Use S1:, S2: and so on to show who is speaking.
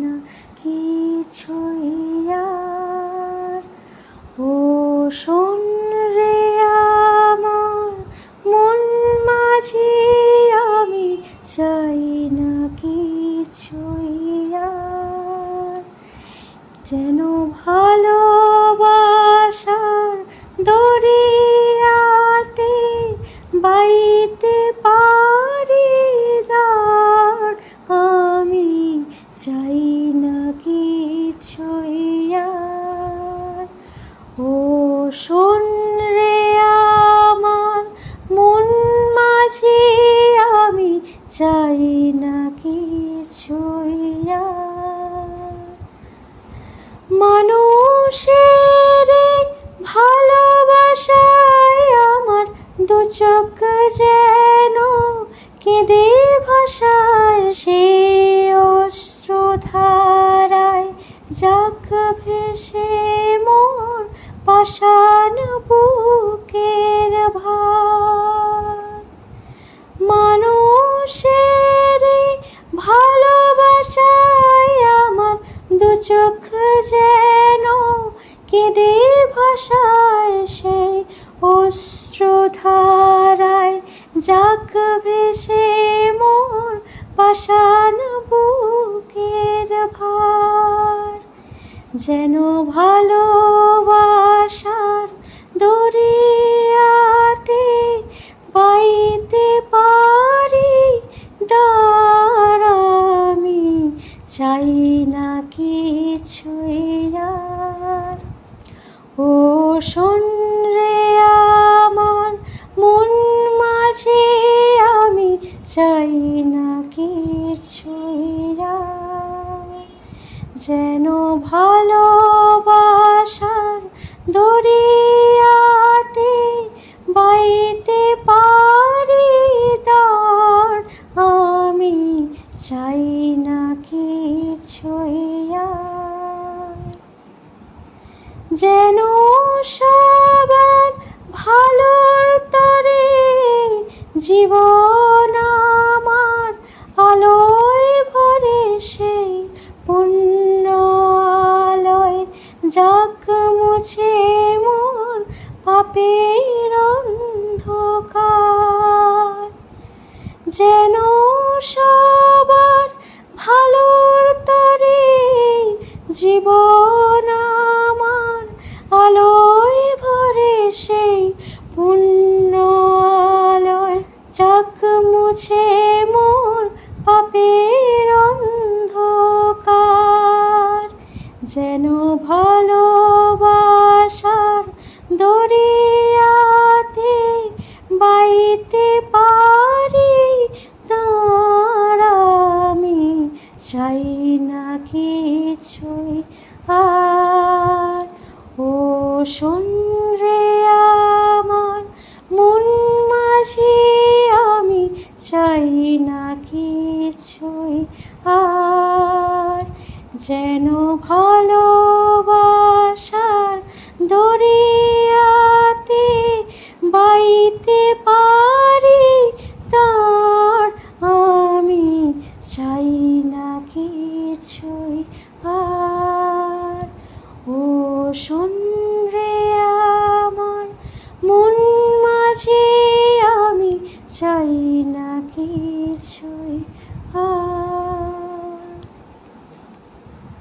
S1: না কিছুই আর। ও শোন রে আমার, মন মাঝে আমি চাই না কিছুই আর। যেন ভালোবাসার দরিয়াতে বাইতে পা ছুঁইয়া, ও শুন রে আমার, মন মাঝে আমি চাই না কিছুইয়া মানুষের ভালোবাসায় আমার দু চোখ যায় সে মোর পাষাণ বুকের ভার। মানুষের ভালোবাসায় আমার দু চোখ যেন কেঁদে ভাষায় সে অশ্রুধারায়। যাক ভেসে মোর পাষাণ যেন ভালোবাসার দরিয়াতে বাইতে পারি, দাঁড়ামি চাই না আর। ও শোন রে আমার মন মাঝে, আমি চাই না কিছুই আর। যেন ভালোবাসার দরিয়াতে বাইতে পারি দাঁড় আমি চাই না কিছুই যেন সবার পাপের অন্ধকার যেন সবার ভালোর তরে জীবন আমার আলোয় ভরে সেই পুণ্য না কিছুই আর। ও শোন রে আমার, মন মাঝে আমি চাই না কিছুই আর। যেন ভালোবাসার দরিয়াতে বাইতে পারি চাই না কিছুই